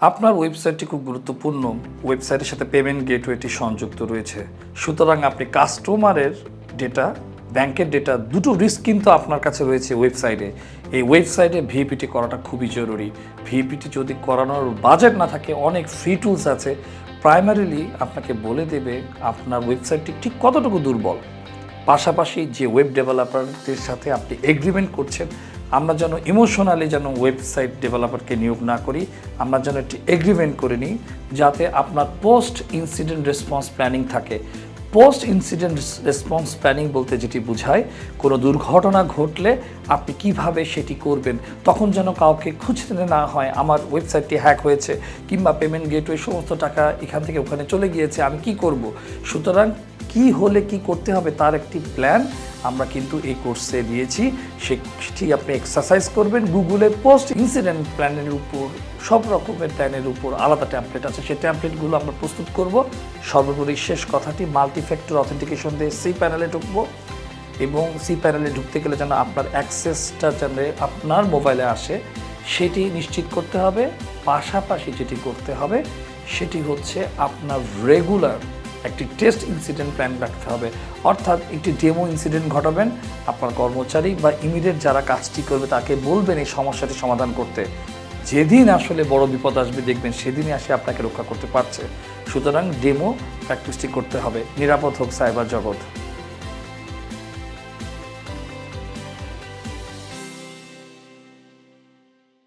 আপনার ওয়েবসাইটটি খুব গুরুত্বপূর্ণ। ওয়েবসাইটের সাথে পেমেন্ট গেটওয়েটি সংযুক্ত রয়েছে। সুতরাং আপনি কাস্টমারের ডেটা ব্যাংকের ডেটা দুটো রিস্ক কিন্তু আপনার কাছে রয়েছে ওয়েবসাইটে এই ওয়েবসাইটে ভিপিটি করাটা খুবই জরুরি। ভিপিটি যদি করানোর বাজেট না থাকে, অনেক ফ্রি টুলস আছে প্রাইমারিলি আপনাকে বলে দেবে আপনার ওয়েবসাইটটি ঠিক কতটুকু দুর্বল। পাশাপাশি যে ওয়েব ডেভেলপারদের সাথে আপনি এগ্রিমেন্ট করছেন আমরা যেন ইমোশনালি যেন ওয়েবসাইট ডেভেলপারকে নিয়োগ না করি, আমরা যেন একটি এগ্রিমেন্ট করে নিই যাতে আপনার পোস্ট ইনসিডেন্ট রেসপন্স প্ল্যানিং থাকে। পোস্ট ইনসিডেন্ট রেসপন্স প্ল্যানিং বলতে যেটি বোঝায়, কোনো দুর্ঘটনা ঘটলে আপনি কীভাবে সেটি করবেন, তখন যেন কাউকে খুঁজতে না হয়, আমার ওয়েবসাইটটি হ্যাক হয়েছে কিংবা পেমেন্ট গেটওয়ে সমস্ত টাকা এখান থেকে ওখানে চলে গিয়েছে, আমি কি করব? সুতরাং কি হলে কি করতে হবে তার একটি প্ল্যান আমরা কিন্তু এই কোর্সে দিয়েছি। সেটি আপনি এক্সারসাইজ করবেন গুগলে পোস্ট ইনসিডেন্ট প্ল্যানের উপর, সব রকমের প্ল্যানের উপর আলাদা ট্যাম্পলেট আছে। সেই ট্যাম্পলেটগুলো আমরা প্রস্তুত করব। সর্বোপরি শেষ কথাটি মাল্টিফ্যাক্টর অথেন্টিকেশন দিয়ে সি প্যানেলে ঢুকবো এবং সি প্যানেলে ঢুকতে গেলে যেন আপনার অ্যাক্সেসটা যেন আপনার মোবাইলে আসে, সেটি নিশ্চিত করতে হবে। পাশাপাশি যেটি করতে হবে, সেটি হচ্ছে আপনার রেগুলার একটি টেস্ট ইনসিডেন্ট প্ল্যান রাখতে হবে। অর্থাৎ একটি ডেমো ইনসিডেন্ট ঘটাবেন, আপনার কর্মচারী বা ইমিডিয়েট যারা কাজটি করবে তাকে বলবেন এই সমস্যাটি সমাধান করতে। যেদিন আসলে বড় বিপদ আসবে, দেখবেন সেদিনই আসে আপনাকে রক্ষা করতে পারছে। সুতরাং ডেমো প্র্যাকটিসটি করতে হবে। নিরাপদ হোক সাইবার জগৎ।